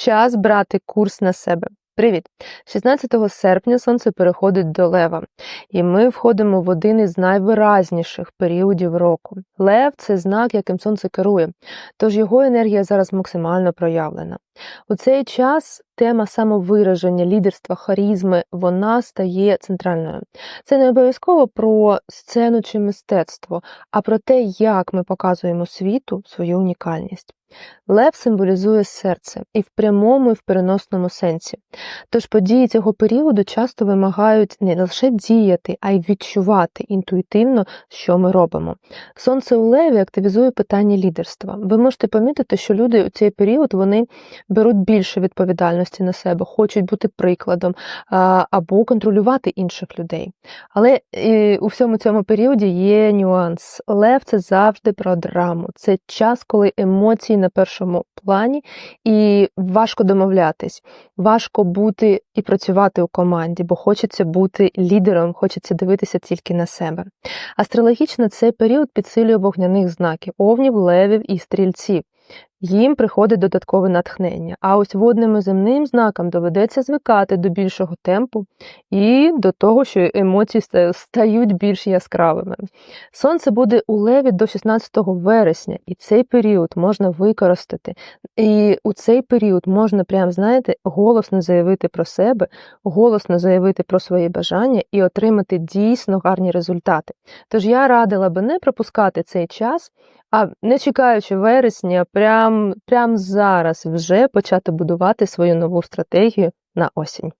час брати курс на себе. Привіт! 16 серпня сонце переходить до лева, і ми входимо в один із найвиразніших періодів року. Лев це знак, яким сонце керує, тож його енергія зараз максимально проявлена. У цей час тема самовираження, лідерства, харізми вона стає центральною. Це не обов'язково про сцену чи мистецтво, а про те, як ми показуємо світу свою унікальність. Лев символізує серце і в прямому, і в переносному сенсі. Тож події цього періоду часто вимагають не лише діяти, а й відчувати інтуїтивно, що ми робимо. Сонце у леві активізує питання лідерства. Ви можете помітити, що люди у цей період вони беруть більше відповідальності на себе, хочуть бути прикладом або контролювати інших людей. Але у всьому цьому періоді є нюанс. Лев це завжди про драму. Це час, коли емоції на першому плані, і важко домовлятись, важко бути і працювати у команді, бо хочеться бути лідером, хочеться дивитися тільки на себе. Астрологічно цей період підсилює вогняних знаків овнів, левів і стрільців. Їм приходить додаткове натхнення. А ось водним і земним знакам доведеться звикати до більшого темпу і до того, що емоції стають більш яскравими. Сонце буде у леві до 16 вересня, і цей період можна використати. І у цей період можна, прям, знаєте, голосно заявити про себе, голосно заявити про свої бажання і отримати дійсно гарні результати. Тож я радила би не пропускати цей час, а не чекаючи вересня, прям, прям зараз вже почати будувати свою нову стратегію на осінь.